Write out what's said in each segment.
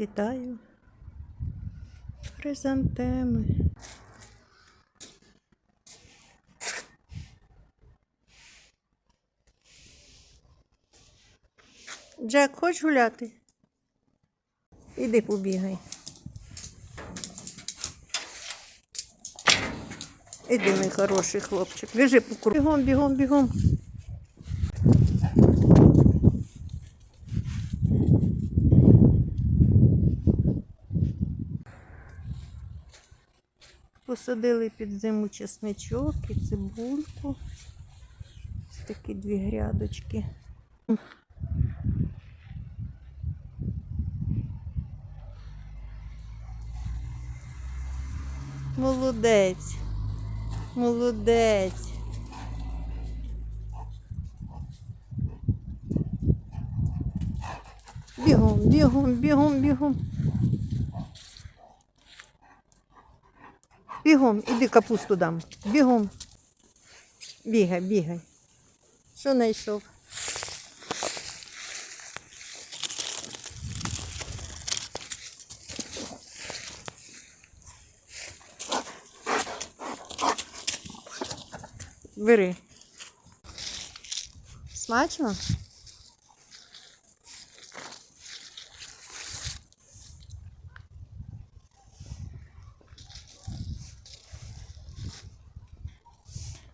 Вітаю. Хризантеми. Джек, хочеш гуляти? Іди побігай. Іди, мій хороший хлопчик. Біжи по кругу. Бігом, бігом, бігом. Посадили під зиму чесничок і цибульку. Ось такі дві грядочки. Молодець. Молодець. Бігом, бігом, бігом, бігом. Бігом, іди капусту дам. Бігом. Бігай, бігай. Що знайшов? Бери. Смачно?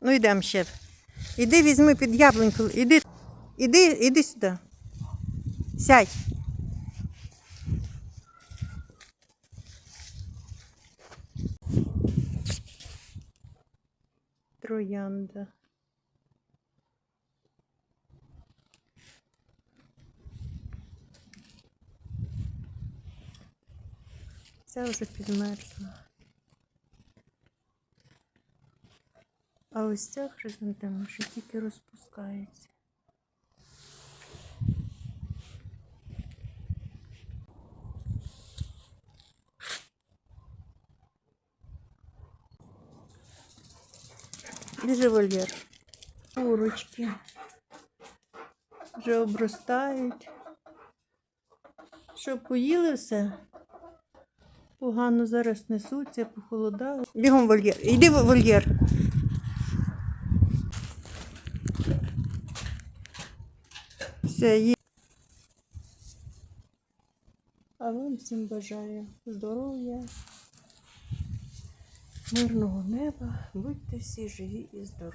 Ну йдемо ще. Іди візьми під яблуньку. Іди, іди, іди сюди. Сядь. Троянда. Це вже підмерзла. А ось ця хризантема ще тільки розпускається. Біжи вольєр. Курочки. Вже обростають. Що поїли все? Погано зараз несуться, похолодало. Бігом вольєр. Іди в вольєр. Є. А вам всім бажаю здоров'я, мирного неба, будьте всі живі і здорові.